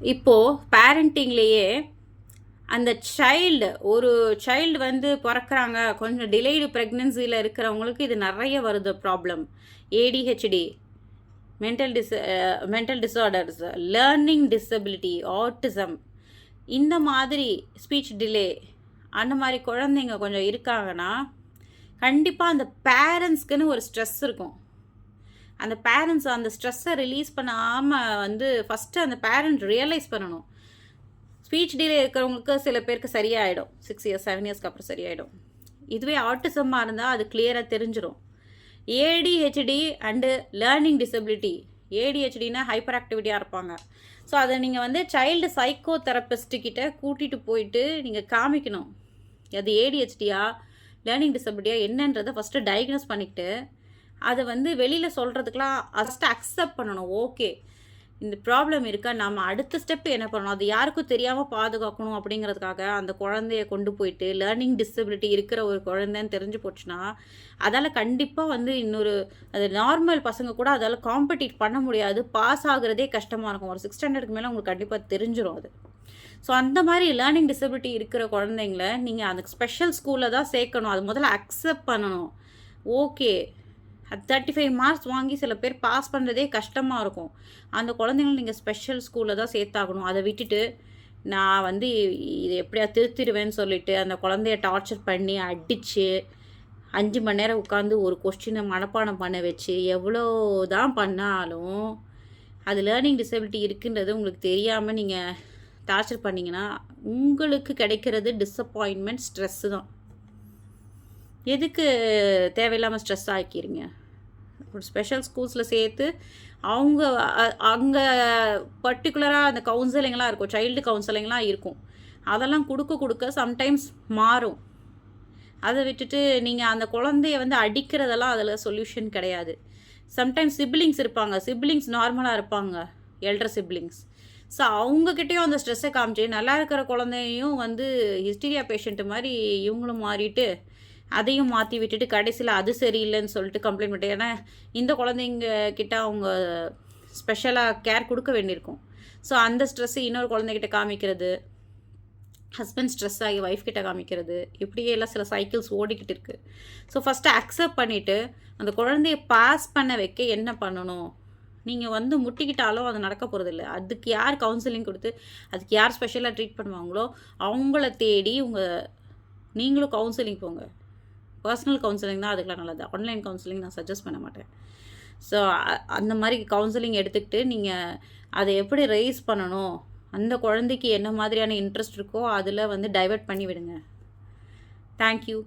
இப்போது பேரண்டிங்லேயே அந்த சைல்டு ஒரு சைல்டு வந்து பிறக்கிறாங்க. கொஞ்சம் டிலேடு ப்ரெக்னென்சியில் இருக்கிறவங்களுக்கு இது நிறைய வருது problem ADHD mental dis mental disorders learning disability autism இந்த மாதிரி ஸ்பீச் டிலே அந்த மாதிரி குழந்தைங்க கொஞ்சம் இருக்காங்கன்னா கண்டிப்பாக அந்த பேரண்ட்ஸ்க்குன்னு ஒரு ஸ்ட்ரெஸ் இருக்கும். அந்த பேரண்ட்ஸ் அந்த ஸ்ட்ரெஸ்ஸை ரிலீஸ் பண்ணாமல் வந்து ஃபஸ்ட்டு அந்த பேரண்ட் ரியலைஸ் பண்ணணும். ஸ்பீச் டிலே இருக்கிறவங்களுக்கு சில பேருக்கு சரியாயிடும். சிக்ஸ் இயர்ஸ் செவன் இயர்ஸ்க்கு அப்புறம் சரியாயிடும். இதுவே ஆட்டிசமாக இருந்தால் அது கிளியராக தெரிஞ்சிடும் ஏடிஹெச்டி அண்டு லேர்னிங் டிசபிலிட்டி ஏடிஹெச்டினா ஹைப்பர் ஆக்டிவிட்டியாக இருப்பாங்க. ஸோ அதை நீங்கள் வந்து சைல்டு சைக்கோ தெரப்பிஸ்ட்டுக்கிட்ட கூட்டிகிட்டு போயிட்டு நீங்கள் காமிக்கணும். அது ஏடிஹெச்டியா லேர்னிங் டிசபிலிட்டியா என்னன்றதை ஃபஸ்ட்டு டயக்னோஸ் பண்ணிக்கிட்டு அதை வந்து வெளியில் சொல்கிறதுக்கெலாம் ஃபஸ்ட்டு அக்செப்ட் பண்ணணும். ஓகே இந்த ப்ராப்ளம் இருக்கா? நம்ம அடுத்த ஸ்டெப் என்ன பண்ணணும்? அது யாருக்கும் தெரியாமல் பாதுகாக்கணும் அப்படிங்கிறதுக்காக அந்த குழந்தைய கொண்டு போயிட்டு லேர்னிங் டிசபிலிட்டி இருக்கிற ஒரு குழந்தைன்னு தெரிஞ்சு போச்சுன்னா அதால் கண்டிப்பாக வந்து இன்னொரு அது நார்மல் பசங்க கூட அதால் காம்படிட் பண்ண முடியாது. பாஸ் ஆகுறதே கஷ்டமாக இருக்கும். ஒரு சிக்ஸ் ஸ்டாண்டர்டுக்கு மேலே உங்களுக்கு கண்டிப்பாக தெரிஞ்சிடும் அது. ஸோ அந்த மாதிரி லேர்னிங் டிசபிலிட்டி இருக்கிற குழந்தைங்கள நீங்கள் அந்த ஸ்பெஷல் ஸ்கூலில் தான் சேர்க்கணும். அது முதல்ல அக்செப்ட் பண்ணணும். ஓகே தேர்ட்டி ஃபைவ் மார்க்ஸ் வாங்கி சில பேர் பாஸ் பண்ணுறதே கஷ்டமாக இருக்கும். அந்த குழந்தைங்கள நீங்கள் ஸ்பெஷல் ஸ்கூலில் தான் சேர்த்தாகணும். அதை விட்டுட்டு நான் வந்து இது எப்படியா திருத்திடுவேன்னு சொல்லிட்டு அந்த குழந்தைய டார்ச்சர் பண்ணி அடித்து அஞ்சு மணி நேரம் உட்காந்து ஒரு கொஸ்டினை மனப்பாடம் பண்ண வச்சு எவ்வளோ தான் பண்ணாலும் அது லேர்னிங் டிசபிலிட்டி இருக்குன்றது உங்களுக்கு தெரியாமல் நீங்கள் டார்ச்சர் பண்ணிங்கன்னா உங்களுக்கு கிடைக்கிறது டிஸப்பாயின்மெண்ட் ஸ்ட்ரெஸ்ஸு தான். எதுக்கு தேவையில்லாமல் ஸ்ட்ரெஸ் ஆக்கிறீங்க ஒரு ஸ்பெஷல் ஸ்கூல்ஸில் சேர்த்து அவங்க அங்கே பர்டிகுலராக அந்த கவுன்சிலிங்லாம் இருக்கும். சைல்டு கவுன்சிலிங்லாம் இருக்கும். அதெல்லாம் கொடுக்க கொடுக்க சம்டைம்ஸ் மாறும். அதை விட்டுட்டு நீங்கள் அந்த குழந்தைய வந்து அடிக்கிறதெல்லாம் அதில் சொல்யூஷன் கிடையாது. சம்டைம்ஸ் சிப்ளிங்ஸ் இருப்பாங்க. சிப்ளிங்ஸ் நார்மலாக இருப்பாங்க. எல்டர் சிப்ளிங்ஸ் ஸோ அவங்கக்கிட்டேயும் அந்த ஸ்ட்ரெஸ்ஸை காமிச்சு நல்லா இருக்கிற குழந்தையும் வந்து ஹிஸ்டீரியா பேஷண்ட்டு மாதிரி இவங்களும் மாறிட்டு அதையும் மாற்றி விட்டுட்டு கடைசியில் அது சரியில்லைன்னு சொல்லிட்டு கம்ப்ளைண்ட் பண்ணிட்டு ஏன்னா இந்த குழந்தைங்க கிட்ட அவங்க ஸ்பெஷலாக கேர் கொடுக்க வேண்டியிருக்கும். ஸோ அந்த ஸ்ட்ரெஸ்ஸு இன்னொரு குழந்தைகிட்ட காமிக்கிறது ஹஸ்பண்ட் ஸ்ட்ரெஸ் ஆகி ஒய்ஃப் கிட்ட காமிக்கிறது இப்படியே எல்லாம் சில சைக்கிள்ஸ் ஓடிக்கிட்டு இருக்குது ஸோ ஃபஸ்ட்டு அக்செப்ட் பண்ணிவிட்டு அந்த குழந்தைய பாஸ் பண்ண வைக்க என்ன பண்ணணும்? நீங்கள் வந்து முட்டிக்கிட்டாலும் அது நடக்க போகிறதில்ல அதுக்கு யார் கவுன்சிலிங் கொடுத்து அதுக்கு யார் ஸ்பெஷலாக ட்ரீட் பண்ணுவாங்களோ அவங்கள தேடி உங்கள் நீங்களும் கவுன்சிலிங் போங்க. பர்சனல் கவுன்சிலிங் தான் அதுக்கெலாம் நல்லது. ஆன்லைன் கவுன்சிலிங் நான் சஜஸ்ட் பண்ண மாட்டேன். ஸோ அந்த மாதிரி கவுன்சிலிங் எடுத்துக்கிட்டு நீங்கள் அதை எப்படி ரைஸ் பண்ணணும்? அந்த குழந்தைக்கு என்ன மாதிரியான இன்ட்ரெஸ்ட் இருக்கோ அதில் வந்து டைவெர்ட் பண்ணி விடுங்க தேங்க்யூ